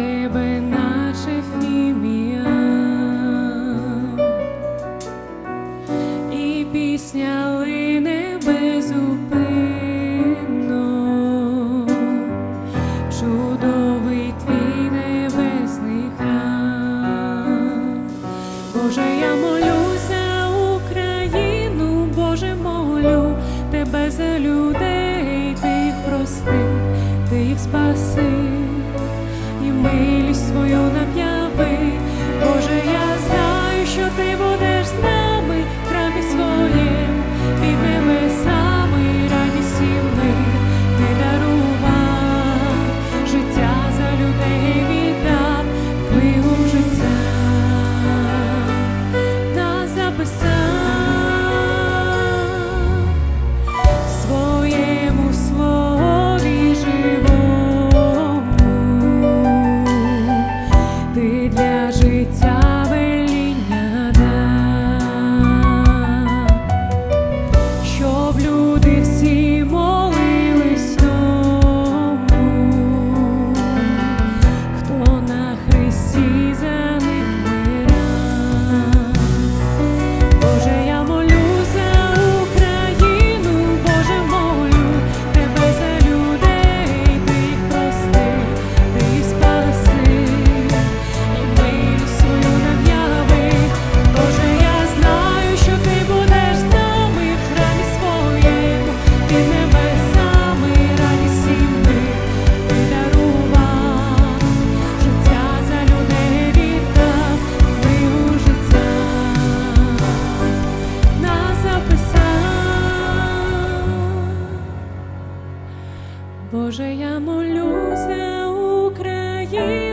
тебе, наче фімія, і чудовий твій небесний храм, Боже, я молю Україну, Боже молю тебе за людей, ти їх прости, ти їх спаси милість свою нап'яви. Боже, я молюся за